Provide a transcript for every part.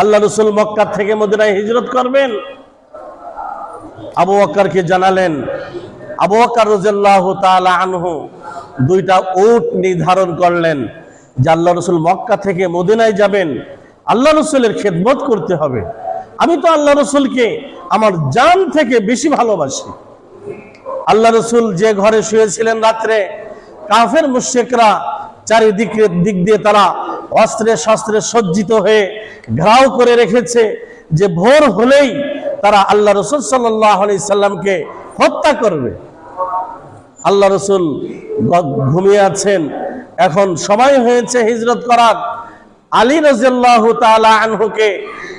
আল্লাহ রসুল মক্কা থেকে মদিনায় হিজরত করবেন। আবু বক্করকে জানালেন, আবু বক্কর রাদিয়াল্লাহু তাআলা আনহু দুইটা উট নির্ধারণ করলেন যে আল্লাহ রসুল মক্কা থেকে মদিনায় যাবেন, আল্লাহ রসুলের খেদমত করতে হবে। আমি তো আল্লাহ রসুলকে আমার জান থেকে বেশি ভালোবাসি। আল্লাহ রসুল যে ঘরে শুয়েছিলেন রাত্রে, কাফের মুশেকরা চারিদিকে দিক দিয়ে তারা অস্ত্রে শস্ত্রে সজ্জিত হয়ে ঘেরাও করে রেখেছে যে ভোর হলেই তারা আল্লাহ রসুল সাল্লাহ সাল্লামকে হত্যা করবে। আল্লাহ রসুল ঘুমিয়ে আছেন। এখন সময় হয়েছে হিজরত করার। আলী রাজিয়াল্লাহ তাআলা আনহুকে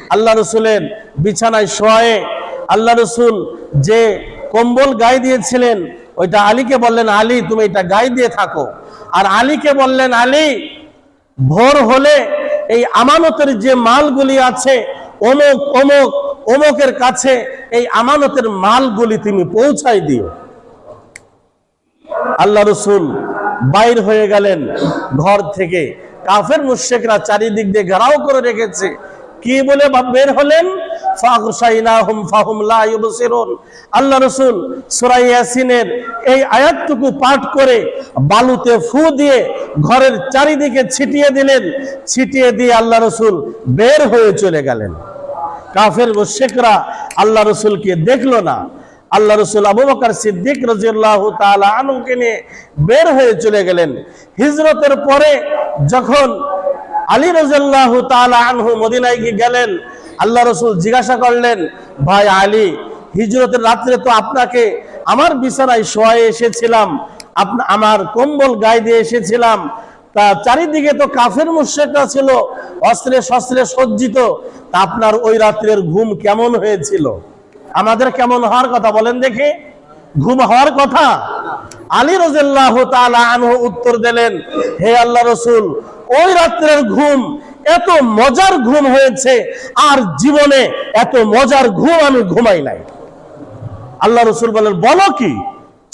আল্লাহ রসুলের বিছানায় শোয়ে আল্লাহ রসুল যে কম্বল গায়ে দিয়েছিলেন, ওইটা আলীকে বললেন, আলী, তুমি এটা গায়ে দিয়ে থাকো। আর আলীকে বললেন, আলী ভোর হলে এই আমানতের যে মালগুলি আছে, অমুক অমুক, অমুকের কাছে এই আমানতের মালগুলি তুমি পৌঁছাই দিও। আল্লাহ রসুল বাইর হয়ে গেলেন ঘর থেকে। কাফের মুশেকরা চারিদিক দিয়ে ঘেরাও করে রেখেছে। কি বলে বের হলেন? আল্লাহ রসুল সূরা ইয়াসিনের এই আয়াতটুকু পাঠ করে বালুতে ফু দিয়ে ঘরের চারিদিকে ছিটিয়ে দিলেন। ছিটিয়ে দিয়ে আল্লাহ রসুল বের হয়ে চলে গেলেন। কাফের মুশেকরা আল্লাহ রসুলকে দেখল না। আল্লাহ রসুল আবু বকর সিদ্দিক রাজিয়াল্লাহু তাআলা আনহুকে নিয়ে বের হয়ে চলে গেলেন। হিজরতের পরে যখন আলী রাজিয়াল্লাহু তাআলা আনহু মদিনায় গিয়ে গেলেন। আল্লাহ রসুল জিজ্ঞাসা করলেন, ভাই আলী, হিজরতের রাত্রে তো আপনাকে আমার বিছানায় শোয়ে এসেছিলাম। আমার কম্বল গায়ে দিয়ে এসেছিলাম। তা চারিদিকে তো কাফের মুশেকরা ছিল, অস্ত্রে শস্ত্রে সজ্জিত। তা আপনার ওই রাত্রের ঘুম কেমন হয়েছিল? আমাদের কেমন হওয়ার কথা বলেন দেখে। ঘুম হওয়ার কথা? আলী আনহু উত্তর দিলেন, হে আল্লাহ রসুল ওই রাত্রের ঘুম, এত মজার ঘুম হয়েছে, আর জীবনে এত মজার ঘুম আমি ঘুমাই নাই। আল্লাহ রসুল বলেন, বলো কি,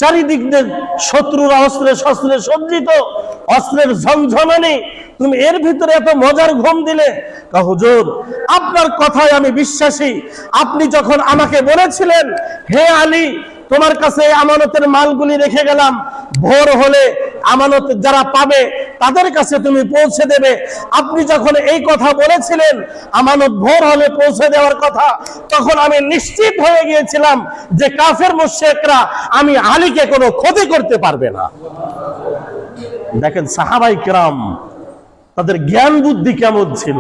চারিদিক শত্রুরা অস্ত্রে শস্ত্রে সজ্জিত, অস্ত্রের ঝমঝমানি, তুমি এর ভিতরে এত মজার ঘুম দিলে? হুজুর, আপনার কথায় আমি বিশ্বাসী। আপনি যখন আমাকে বলেছিলেন, হে আলী, তোমার কাছে আমানতের মালগুলি রেখে গেলাম, ভোর হলে আমানত যারা পাবে, তাদের কাছে তুমি পৌঁছে দেবে। আপনি যখন এই কথা বলেছিলেন, আমানত ভোর হলে পৌঁছে দেওয়ার কথা, তখন আমি নিশ্চিত হয়ে গিয়েছিলাম যে কাফের মুশেকরা আমি আলীকে কোনো ক্ষতি করতে পারবে না। দেখেন সাহাবাই ক্রাম, তাদের জ্ঞান বুদ্ধি কেমন ছিল?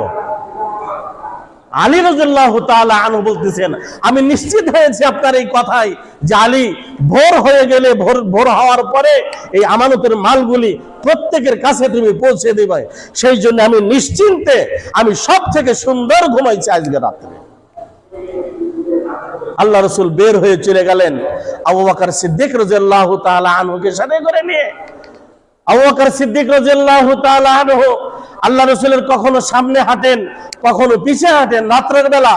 আলী রাজুল্লাহ আনু বলতেছেন, আমি নিশ্চিত হয়েছি আপনার এই কথাই যে আলী ভোর হয়ে গেলে, ভোর ভোর হওয়ার পরে এই আমানতের মালগুলি প্রত্যেকের কাছে তুমি পৌঁছে দেবে। সেই জন্য আমি নিশ্চিন্তে, আমি সব থেকে সুন্দর ঘুমাইছি আজকে রাত্রে আল্লাহ রসুল বের হয়ে চলে গেলেন। আবু বকর সিদ্দিক রাজিয়াল্লাহু তাআলা আনহুকে সাথে করে নিয়ে, আবু বকর সিদ্দিক রাদিয়াল্লাহু তাআলা আনহু আল্লাহ রাসূলের কখনো সামনে হাঁটেন, কখনো পিছে হাঁটেন, রাত্রের বেলা।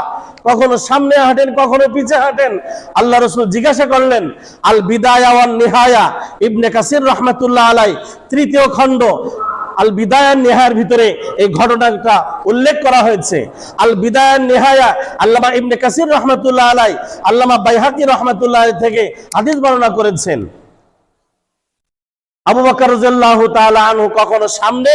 কখনো সামনে হাঁটেন, কখনো পিছে হাঁটেন। আল্লাহ রসুল জিজ্ঞাসা করলেন, আল বিদায়া ওয়ান নিহায়া? ইবনে কাসির রাহমাতুল্লাহ আলাই তৃতীয় খণ্ড। আল বিদায়ান নেহার ভিতরে এই ঘটনাটা উল্লেখ করা হয়েছে। আল বিদায়ান নেহায়া, আল্লামা ইবনে কাসির রহমাতুল্লাহ আলাই আল্লামা বাইহাকি রহমাতুল্লাহ থেকে হাদিস বর্ণনা করেছেন। আবু বকর রাদিয়াল্লাহু তাআলা আনহু কখনো সামনে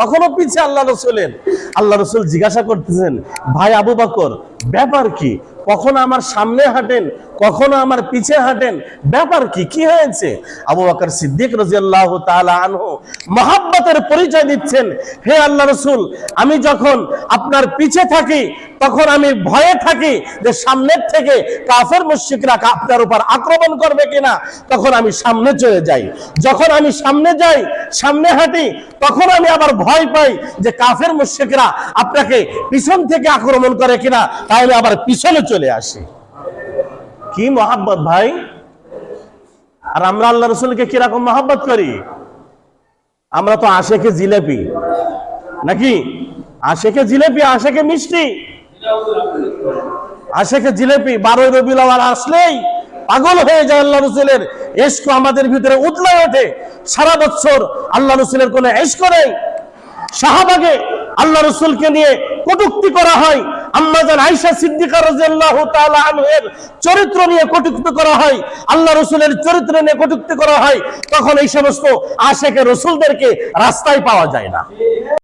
কখনো পিছিয়ে আল্লাহ রসুলের? আল্লাহ রসুল জিজ্ঞাসা করতেছেন ভাই আবু বাকর ব্যাপার কি? কখনো আমার সামনে হাঁটেন, কখনো আমার পিছে হাঁটেন, ব্যাপার কি? কি হয়েছে? আবু বকর সিদ্দিক রাদিয়াল্লাহু তাআলা আনহু মহাব্বতের পরিচয় দিচ্ছেন, হে আল্লাহ রসুল, আমি যখন আপনার পিছে থাকি, তখন আমি ভয়ে থাকি যে সামনের থেকে কাফের মুশরিকরা আপনার উপর আক্রমণ করবে কিনা, তখন আমি সামনে চলে যাই। যখন আমি সামনে যাই, সামনে হাঁটি, তখন আমি আবার ভয় পাই যে কাফের মুশরিকরা আপনাকে পিছন থেকে আক্রমণ করে কিনা তাই আমি আবার পিছনে চলে আসি। কি মহাব্বত ভাই? আর আমরা আল্লাহ রসুলকে কীরকম মহাব্বত করি? আমরা তো আশেকে জিলেপি। নাকি? আশেকে জিলেপি আশেকে মিষ্টি। আশেকে জিলেপি, বারোই আওয়াল আসলেই পাগল হয়ে যায় আল্লাহ রসুলের এসকো আমাদের ভিতরে উতলে ওঠে। সারা বছর আল্লাহ রসুলের কোনো এসকো নেই। শাহবাগে আল্লাহ রসুলকে নিয়ে কটুক্তি করা হয়। আম্মাজান আয়েশা সিদ্দিকা রাদিয়াল্লাহু তাআলা আনহের চরিত্র নিয়ে কটুক্তি করা হয়। আল্লাহ রাসূলের চরিত্র নিয়ে কটুক্তি করা হয়। তখন এই সমস্ত আশেকে রাসূলদেরকে রাস্তায় পাওয়া যায় না।